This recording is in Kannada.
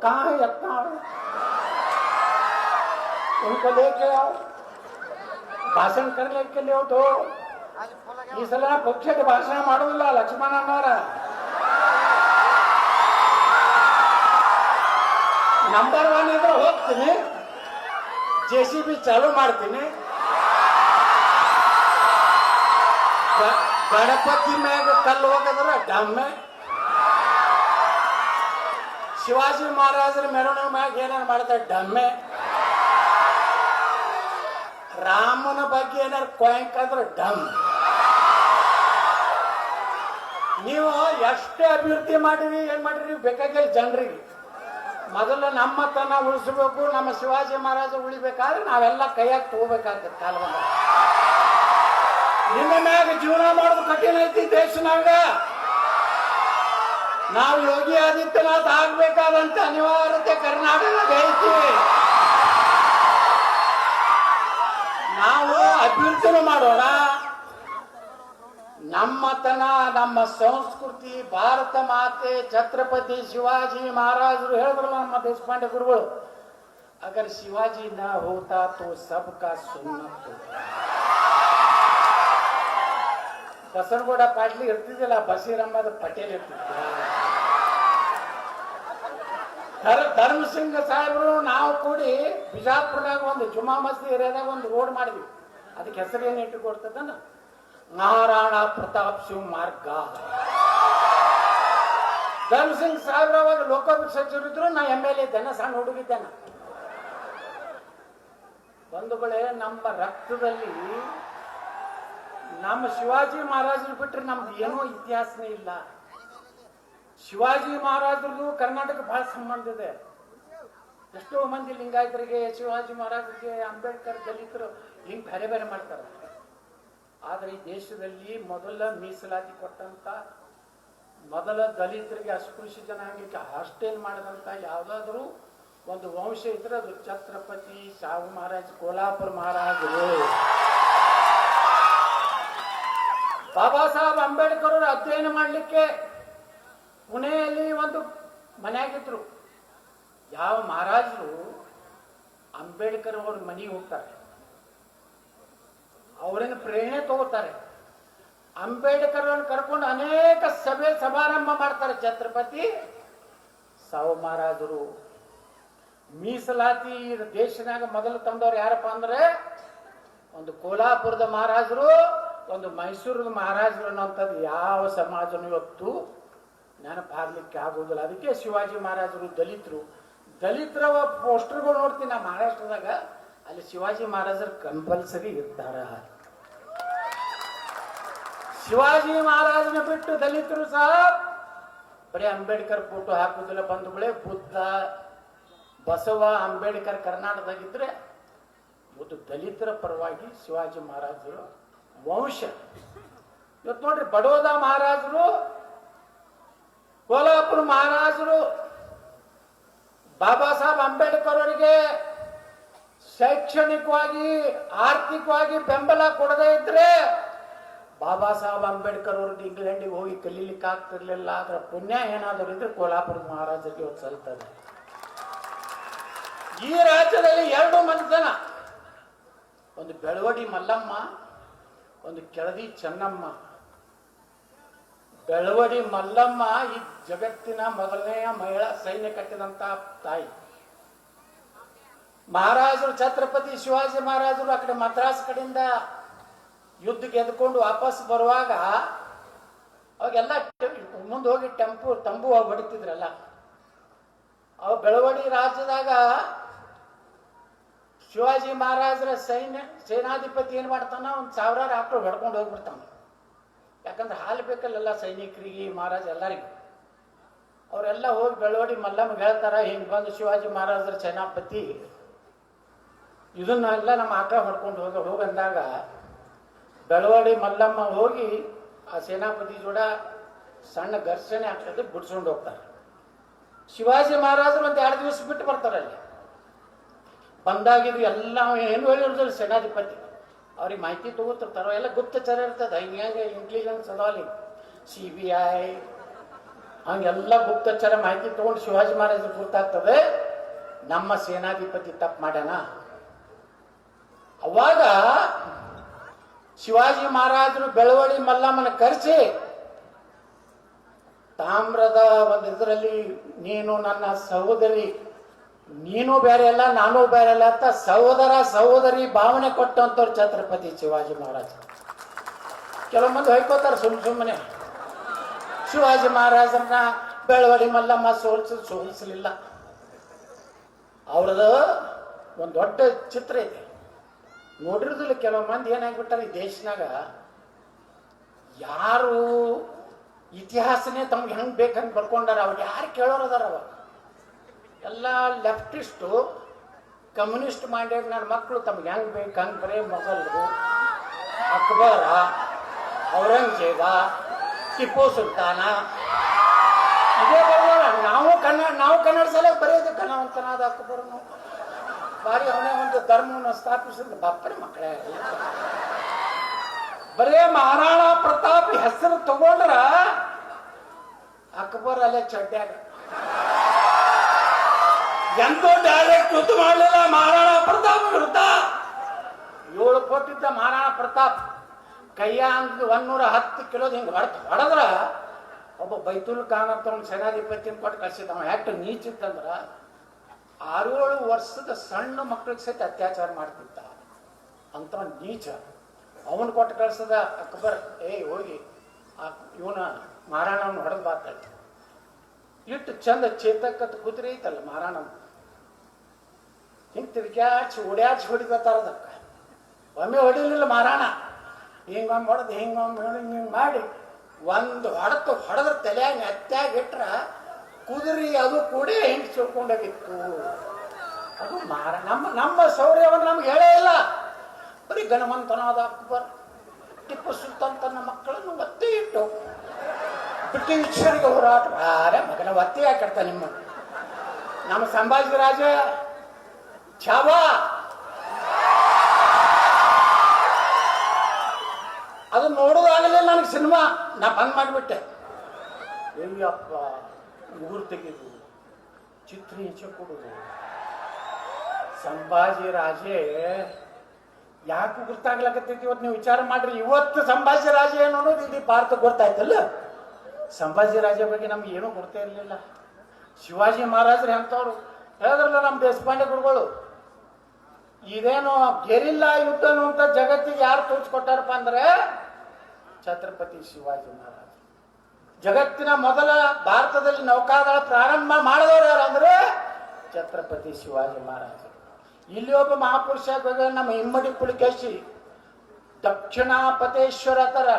कहाँ है इतना उनको लेके आओ ಭಾಷಣ ಕರ್ಲಿಕ್ಕೆ ನೀವು ತೋ ಈ ಸಲ ಪಕ್ಷದ ಭಾಷಣ ಮಾಡೋದಿಲ್ಲ ಲಕ್ಷ್ಮಣನವರ ನಂಬರ್ ಒನ್ ಇದ್ರೆ ಹೋಗ್ತೀನಿ ಜೆ ಸಿ ಬಿ ಚಾಲು ಮಾಡ್ತೀನಿ ಗ- ಗಣಪತಿ ಮ್ಯಾಗ ಕಲ್ಲು ಹೋಗದ್ರ ಡಮ್ಮೆ ಶಿವಾಜಿ ಮಹಾರಾಜರ ಮೆರವಣಿಗೆ ಮ್ಯಾಗ ಏನಾರು ಮಾಡ್ತಾರೆ? ಡಮ್ಮೆ. ರಾಮನ ಬಗ್ಗೆ ಏನಾರು ಕೊಯಂಕ ಅಂದ್ರೆ ಡಮ್. ನೀವು ಎಷ್ಟೇ ಅಭಿವೃದ್ಧಿ ಮಾಡಿರಿ, ಏನ್ ಮಾಡಿರಿ? ಬೇಕಾಗಿಲ್ಲ ಜನರಿಗೆ. ಮೊದಲು ನಮ್ಮ ನಾವು ಉಳಿಸ್ಬೇಕು, ನಮ್ಮ ಶಿವಾಜಿ ಮಹಾರಾಜ ಉಳಿಬೇಕಾದ್ರೆ ನಾವೆಲ್ಲ ಕೈಯಾಗಿ ತಗೋಬೇಕಾಗ್ತದೆ ಕಾಲ ಬಂದ ನಿಮ್ಮ ಮ್ಯಾಗ ಜೀವನ ಮಾಡೋದು ಕಠಿಣ ಐತಿ ದೇಶನಾಗ ನಾವು ಯೋಗಿ ಆದಿತ್ಯನಾಥ್ ಆಗ್ಬೇಕಾದಂತ ಅನಿವಾರ್ಯತೆ ಕರ್ನಾಟಕ ಐತಿ ನಾವು ಅಭಿವೃದ್ಧಿ ಮಾಡೋಣ. ನಮ್ಮತನ ನಮ್ಮ ಸಂಸ್ಕೃತಿ, ಭಾರತ ಮಾತೆ, ಛತ್ರಪತಿ ಶಿವಾಜಿ ಮಹಾರಾಜರು ಹೇಳಿದ್ರಲ್ಲ ನಮ್ಮ ದೇಶಪಾಂಡೆ ಗುರುಗಳು. ಅಗರ್ ಶಿವಾಜಿ ನ ಹೋತಾ ತೋ ಸಬ್ಕಾ ಸುನ್ನತ್ತು ಬಸನಗೌಡ ಪಾಟ್ಲಿ ಇರ್ತಿದ್ದಿಲ್ಲ ಬಸೀರಮ್ಮದ ಪಟೇಲ್ ಇರ್ತಿದ್ದ ಧರ್ ಧರ್ಮಸಿಂಗ ಸಾಹೇಬರು ನಾವು ಕೂಡಿ ಬಿಜಾಪುರದಾಗ ಒಂದು ಜುಮಾ ಮಸ್ತಿ ಏರಿಯಾದಾಗ ಒಂದು ರೋಡ್ ಮಾಡಿದ್ವಿ. ಅದಕ್ಕೆ ಹೆಸರೇನು ಏನು ಇಟ್ಟು ಕೊಡ್ತದನ್ನ ಮಹಾರಾಣ ಪ್ರತಾಪ್ ಸಿಂಗ್ ಮಾರ್ಗ. ಧರ್ಮಸಿಂಗ್ ಸಾಹೇಬ್ರ ಅವಾಗ ಲೋಕಾಭಿಷೇಕ ಸಚಿವರಿದ್ರು ನಾ ಎಂ ಎಲ್ ಎ ಇದ್ದೇನೆ, ಸಣ್ಣ ಹುಡುಗಿದ್ದೇನೆ ಬಂಧುಗಳೇ, ನಮ್ಮ ರಕ್ತದಲ್ಲಿ ನಮ್ಮ ಶಿವಾಜಿ ಮಹಾರಾಜರು ಬಿಟ್ಟರೆ ನಮ್ದು ಏನೋ ಇತಿಹಾಸನೇ ಇಲ್ಲ. ಶಿವಾಜಿ ಮಹಾರಾಜರದು ಕರ್ನಾಟಕ ಬಹಳ ಸಂಬಂಧ ಇದೆ. ಎಷ್ಟೋ ಮಂದಿ ಲಿಂಗಾಯತರಿಗೆ ಶಿವಾಜಿ ಮಹಾರಾಜರಿಗೆ ಅಂಬೇಡ್ಕರ್ ದಲಿತರು ಹಿಂಗೆ ಬೇರೆ ಬೇರೆ ಮಾಡ್ತಾರೆ. ಆದ್ರೆ ಈ ದೇಶದಲ್ಲಿ ಮೊದಲ ಮೀಸಲಾತಿ ಕೊಟ್ಟಂತ ಮೊದಲ ದಲಿತರಿಗೆ ಅಸ್ಪೃಶ್ಯ ಜನಾಂಗಕ್ಕೆ ಹಾಸ್ಟೆಲ್ ಮಾಡಿದಂಥ ಯಾವುದಾದ್ರೂ ಒಂದು ವಂಶ ಇದ್ರೆ ಅದು ಛತ್ರಪತಿ ಶಾಹು ಮಹಾರಾಜ್, ಕೋಲಾಪುರ ಮಹಾರಾಜರು. ಬಾಬಾ ಸಾಹೇಬ್ ಅಂಬೇಡ್ಕರ್ ಅವರು ಅಧ್ಯಯನ ಮಾಡಲಿಕ್ಕೆ ಪುಣೆಯಲ್ಲಿ ಒಂದು ಮನೆಯಾಗಿದ್ರು. ಯಾವ ಮಹಾರಾಜರು ಅಂಬೇಡ್ಕರ್ ಅವ್ರ ಮನೆಗೆ ಹೋಗ್ತಾರೆ. ಅವರಿಂದ ಪ್ರೇರಣೆ ತಗೋತಾರೆ. ಅಂಬೇಡ್ಕರ್ ಕರ್ಕೊಂಡು ಅನೇಕ ಸಭೆ ಸಮಾರಂಭ ಮಾಡ್ತಾರೆ ಛತ್ರಪತಿ ಸಾವು ಮಹಾರಾಜರು. ಮೀಸಲಾತಿ ದೇಶನಾಗ ಮೊದಲು ತಂದವ್ರು ಯಾರಪ್ಪ ಅಂದ್ರೆ ಒಂದು ಕೋಲಾಪುರದ ಮಹಾರಾಜರು, ಒಂದು ಮೈಸೂರದ ಮಹಾರಾಜರು ಅನ್ನೋಂಥದ್ದು ಯಾವ ಸಮಾಜನೂ ಇವತ್ತು ನೆನಪಾಗ್ಲಿಕ್ಕೆ ಆಗೋದಿಲ್ಲ. ಅದಕ್ಕೆ ಶಿವಾಜಿ ಮಹಾರಾಜರು ದಲಿತರು. ದಲಿತರ ಪೋಸ್ಟರ್ಗಳು ನೋಡ್ತೀನಿ ನಾ ಮಹಾರಾಷ್ಟ್ರದಾಗ. ಅಲ್ಲಿ ಶಿವಾಜಿ ಮಹಾರಾಜರು ಕಂಪಲ್ಸರಿ ಇರ್ತಾರ. ಶಿವಾಜಿ ಮಹಾರಾಜನ ಬಿಟ್ಟು ದಲಿತರು ಸಹ ಬರೀ ಅಂಬೇಡ್ಕರ್ ಫೋಟೋ ಹಾಕುದಿಲ್ಲ ಬಂಧುಗಳೇ. ಬುದ್ಧ, ಬಸವ, ಅಂಬೇಡ್ಕರ್ ಕರ್ನಾಟಕದಾಗಿದ್ರೆ ಒಂದು ದಲಿತರ ಪರವಾಗಿ ಶಿವಾಜಿ ಮಹಾರಾಜರು ವಂಶ. ಇವತ್ತು ನೋಡ್ರಿ ಬಡೋದ ಮಹಾರಾಜರು ಕೋಲಾಪುರ ಮಹಾರಾಜರು ಬಾಬಾ ಸಾಹೇಬ್ ಅಂಬೇಡ್ಕರ್ ಅವರಿಗೆ ಶೈಕ್ಷಣಿಕವಾಗಿ, ಆರ್ಥಿಕವಾಗಿ ಬೆಂಬಲ ಕೊಡದೇ ಇದ್ರೆ ಬಾಬಾ ಸಾಹೇಬ್ ಅಂಬೇಡ್ಕರ್ ಅವ್ರಿಗೆ ಇಂಗ್ಲೆಂಡಿಗೆ ಹೋಗಿ ಕಲೀಲಿಕ್ಕೆ ಆಗ್ತಿರ್ಲಿಲ್ಲ. ಅದರ ಪುಣ್ಯ ಏನಾದರೂ ಇದ್ರೆ ಕೋಲಾಪುರ ಮಹಾರಾಜರಿಗೆ ಇವತ್ತು ಸಲ್ತದೆ ಈ ರಾಜ್ಯದಲ್ಲಿ ಎರಡು ಮಂದಿತನ ಒಂದು ಬೆಳವಡಿ ಮಲ್ಲಮ್ಮ, ಒಂದು ಕೆಳದಿ ಚೆನ್ನಮ್ಮ. ಬೆಳವಡಿ ಮಲ್ಲಮ್ಮ ಈ ಜಗತ್ತಿನ ಮೊದಲನೆಯ ಮಹಿಳಾ ಸೈನ್ಯ ಕಟ್ಟಿದಂತ ತಾಯಿ. ಮಹಾರಾಜರು, ಛತ್ರಪತಿ ಶಿವಾಜಿ ಮಹಾರಾಜರು ಆ ಕಡೆ ಮದ್ರಾಸ್ ಕಡೆಯಿಂದ ಯುದ್ಧ ಗೆದ್ಕೊಂಡು ವಾಪಸ್ ಬರುವಾಗ ಅವಾಗೆಲ್ಲ ಮುಂದೆ ಹೋಗಿ ಟೆಂಪು, ತಂಬು ಹೊಡಿತಿದ್ರಲ್ಲ. ಅವ ಬೆಳವಡಿ ರಾಜ್ಯದಾಗ ಶಿವಾಜಿ ಮಹಾರಾಜರ ಸೈನ್ಯ ಸೇನಾಧಿಪತಿ ಏನ್ ಮಾಡ್ತಾನ? ಒಂದ್ ಸಾವಿರಾರು ಆಕಳು ಹೊಡ್ಕೊಂಡು ಹೋಗ್ಬಿಡ್ತಾನ. ಯಾಕಂದ್ರೆ ಹಾಲು ಬೇಕಲ್ಲೆಲ್ಲ ಸೈನಿಕರಿಗೆ, ಮಹಾರಾಜ ಎಲ್ಲರಿಗೂ. ಅವರೆಲ್ಲ ಹೋಗಿ ಬೆಳವಡಿ ಮಲ್ಲಮ್ಮ ಹೇಳ್ತಾರ, ಹಿಂಗೆ ಬಂದು ಶಿವಾಜಿ ಮಹಾರಾಜರ ಸೇನಾಪತಿ. ಇದನ್ನೆಲ್ಲ ನಮ್ಮ ಆಕಳ ಮಾಡ್ಕೊಂಡು ಹೋಗ ಹೋಗಂದಾಗ ಬೆಳವಡಿ ಮಲ್ಲಮ್ಮ ಹೋಗಿ ಆ ಸೇನಾಪತಿ ಜೋಡ ಸಣ್ಣ ಘರ್ಷಣೆ ಆಗ್ತದೆ ಬಿಡ್ಸ್ಕೊಂಡು ಹೋಗ್ತಾರೆ. ಶಿವಾಜಿ ಮಹಾರಾಜರು ಒಂದ್ ಎರಡು ದಿವಸ ಬಿಟ್ಟು ಬರ್ತಾರೆ ಅಲ್ಲಿ. ಬಂದಾಗಿದ್ದು ಎಲ್ಲ ಏನು ಹೇಳಿರೋದಿಲ್ಲ ಸೇನಾಧಿಪತಿ. ಅವ್ರಿಗೆ ಮಾಹಿತಿ ತಗೋತಿರ್ತಾರೋ? ಎಲ್ಲ ಗುಪ್ತಚರ ಇರ್ತದೆ. ಹಿಂಗೆ ಇಂಟೆಲಿಜೆನ್ಸ್ ಅದಾವಲ್ಲಿ ಸಿ ಬಿ ಐ ಹಂಗೆಲ್ಲ ಗುಪ್ತಚರ ಮಾಹಿತಿ ತಗೊಂಡು ಶಿವಾಜಿ ಮಹಾರಾಜ್ ಗೊತ್ತಾಗ್ತದೆ, ನಮ್ಮ ಸೇನಾಧಿಪತಿ ತಪ್ಪು ಮಾಡ್ಯಾನ. ಅವಾಗ ಶಿವಾಜಿ ಮಹಾರಾಜರು ಬೆಳವಳಿ ಮಲ್ಲಮ್ಮನ ಕರೆಸಿ, ತಾಮ್ರದ ಒಂದು ಇದರಲ್ಲಿ, ನೀನು ನನ್ನ ಸಹೋದರಿ ನೀನು ಬೇರೆ ಅಲ್ಲ, ನಾನು ಬೇರೆ ಅಲ್ಲ ಅಂತ ಸಹೋದರ ಸಹೋದರಿ ಭಾವನೆ ಕೊಟ್ಟಂತವ್ರು ಛತ್ರಪತಿ ಶಿವಾಜಿ ಮಹಾರಾಜ. ಕೆಲವು ಮಂದಿ ಹೊಯ್ಕೋತಾರೆ ಸುಮ್ ಸುಮ್ಮನೆ ಶಿವಾಜಿ ಮಹಾರಾಜನ ಬೆಳವಳಿ ಮಲ್ಲಮ್ಮ ಸೋಲ್ಸ ಸೋಲಿಸಲಿಲ್ಲ. ಅವ್ರದ್ದು ಒಂದು ದೊಡ್ಡ ಚಿತ್ರ ಇದೆ. ನೋಡಿರೋದಿಲ್ಲ ಕೆಲವು ಮಂದಿ ಏನಾಗ್ಬಿಟ್ಟಾರೆ ಈ ದೇಶನಾಗ. ಯಾರು ಇತಿಹಾಸನೇ ತಮ್ಗೆ ಹೆಂಗ್ ಬೇಕಂತ ಬರ್ಕೊಂಡಾರ, ಅವ್ರು ಯಾರು ಕೇಳೋರು ಅದಾರ ಅವಾಗ. ಎಲ್ಲ ಲೆಫ್ಟಿಸ್ಟು ಕಮ್ಯುನಿಸ್ಟ್ ಮಾಡ್ಯಾರ ನನ್ನ ಮಕ್ಕಳು ತಮ್ಗೆ ಹೆಂಗ್ ಬೇಕು ಹಂಗೆ ಬರೇ ಮೊಘಲ್ರು, ಅಕ್ಬರ, ಔರಂಗಜೇಬ, ಟಿಪ್ಪು ಸುಲ್ತಾನ. ಇದೇ ಬರೋಣ ನಾವು ಕನ್ನಡ ನಾವು ಕನ್ನಡ ಸಲ ಬರೆಯೋದು ಕನ್ನವಂತನಾದ ಅಕ್ಬರನು ಬಾರಿ ಅವನೇ ಒಂದು ಧರ್ಮವನ್ನು ಸ್ಥಾಪಿಸಿದ ಬಪ್ಪನ ಮಕ್ಕಳೇ. ಬರೇ ಮಹಾರಾಣಾ ಪ್ರತಾಪ್ ಹೆಸರು ತಗೊಂಡ್ರ ಅಕ್ಬರ್ ಅಲ್ಲೇ ಚಡ್ಡ್ಯಾಗ. ಎಂತೋ ಡೈರೆಕ್ಟ್ ಯುದ್ಧ ಮಾಡಲಿಲ್ಲ, ಮಹಾರಾಣಾ ಪ್ರತಾಪ್ ವಿರುದ್ಧ. ಏಳು ಕೊಟ್ಟಿದ್ದ ಮಹಾರಾಣಾ ಪ್ರತಾಪ್, ಕೈಯ ಅಂದ್ ಒಂದೂರ ಹತ್ತು ಕಿಲೋದ ಹಿಂಗೆ ಹೊಡೆದು, ಹೊಡೆದ್ರ ಒಬ್ಬ ಬೈತುಲ್ ಖಾನ್ ಅಂತ ಒಂದು ಸೇನಾಧಿಪತಿ ಕೊಟ್ಟು ಕಳ್ಸಿದ ಅವ ಆಕ್ಟ್ ನೀಚಿತ್ತಂದ್ರ ಆರೇಳು ವರ್ಷದ ಸಣ್ಣ ಮಕ್ಕಳಿಗೆ ಸಹಿತ ಅತ್ಯಾಚಾರ ಮಾಡ್ತಿದ್ದ. ಅಂತ ನೀಚ. ಅವನು ಕೊಟ್ಟು ಕಳ್ಸದ, ಅಕ್ಬರ್ ಏಯ್ ಹೋಗಿ ಇವನ ಮಹಾರಾಣವನ್ನು ಹೊಡೆದು ಬಾತ ಇಟ್ಟು ಚಂದ ಚೇತಕ್ಕತ್ ಕುದುರೆ ಐತಲ್ಲ ಮಹಾರಾಣ ಹಿಂಗೆ ತಿರ್ಗ್ಯಾಚಿ ಓಡ್ಯಾಚಿ ಹೊಡಿತಾರ ಅದಕ್ಕೆ ಒಮ್ಮೆ ಹೊಡಿಲಿಲ್ಲ ಮಾರಾಣ. ಹಿಂಗೊಮ್ಮೆ ಹೊಡೆದು ಹಿಂಗೊಮ್ಮೆ ಹೊಡೆದು, ಹಿಂಗೆ ಮಾಡಿ ಒಂದು ಹೊಡೆತು ಹೊಡೆದ್ರ ತಲೆಯಾಗ ನೆತ್ತಾಗ ಇಟ್ರ ಕುದುರೆ ಅದು ಕೂಡ ಹಿಂಗೆ ಚುಳ್ಕೊಂಡೋಗಿತ್ತು ಅದು ಮಾರ, ನಮ್ಮ ನಮ್ಮ ಶೌರ್ಯವನ್ನು ನಮ್ಗೆ ಹೇಳೇ ಇಲ್ಲ. ಬರೀ ಗಣಮಂತನಾದ ಅಕ್ಬರ್, ಟಿಪ್ಪು ಸುಲ್ತಾನ್ ತನ್ನ ಮಕ್ಕಳನ್ನು ಒತ್ತಿ ಇಟ್ಟು ಬ್ರಿಟಿಷರಿಗೆ ಹೋರಾಟ. ಮಗನ ಒತ್ತಿ ಹಾಕಿಡ್ತ ನಿಮ್ಮ ನಮ್ಮ ಸಂಭಾಜಿ ರಾಜ ಛಾಬಾ ಅದು ನೋಡೋದಾಗಲೇ ನನಗೆ ಸಿನಿಮಾ. ನಾ ಬಂದ್ ಮಾಡಿಬಿಟ್ಟೆ. ಎಲ್ಲಪ್ಪ ಊರು ತೆಗೆದು, ಚಿತ್ರ ಈಚೆ ಕೊಡುದು. ಸಂಭಾಜಿ ರಾಜೇ, ಯಾಕೆ ಗುರ್ತಾಗ್ಲಕತ್ತೈತಿ ಇವತ್ತು ನೀವು ವಿಚಾರ ಮಾಡ್ರಿ. ಇವತ್ತು ಸಂಭಾಜಿ ರಾಜ ಏನು ಅನ್ನೋದು ಇಡೀ ಭಾರತ ಗೊತ್ತಾಯ್ತಲ್ಲ? ಸಂಭಾಜಿ ರಾಜ ಬಗ್ಗೆ ನಮ್ಗೆ ಏನೂ ಗೊತ್ತೇ ಇರಲಿಲ್ಲ. ಶಿವಾಜಿ ಮಹಾರಾಜರು ಎಂಥವ್ರು? ಹೇಳಿದ್ರಲ್ಲ ನಮ್ಮ ದೇಶಪಾಂಡೆ ಗುರುಗಳು ಇದೇನು ಗೆರಿಲ್ಲಾ ಯುದ್ಧನು ಅಂತ ಜಗತ್ತಿಗೆ ಯಾರು ತೋರಿಸ್ಕೊಟ್ಟಾರಪ್ಪ ಅಂದ್ರೆ ಛತ್ರಪತಿ ಶಿವಾಜಿ ಮಹಾರಾಜ. ಜಗತ್ತಿನ ಮೊದಲ ಭಾರತದಲ್ಲಿ ನೌಕಾದಳ ಪ್ರಾರಂಭ ಮಾಡಿದವರು ಯಾರು ಅಂದ್ರೆ ಛತ್ರಪತಿ ಶಿವಾಜಿ ಮಹಾರಾಜ. ಇಲ್ಲಿ ಒಬ್ಬ ಮಹಾಪುರುಷ ನಮ್ಮ ಇಮ್ಮಡಿ ಪುಲಿಕೇಶಿ ದಕ್ಷಿಣಾಪತೇಶ್ವರ ತರ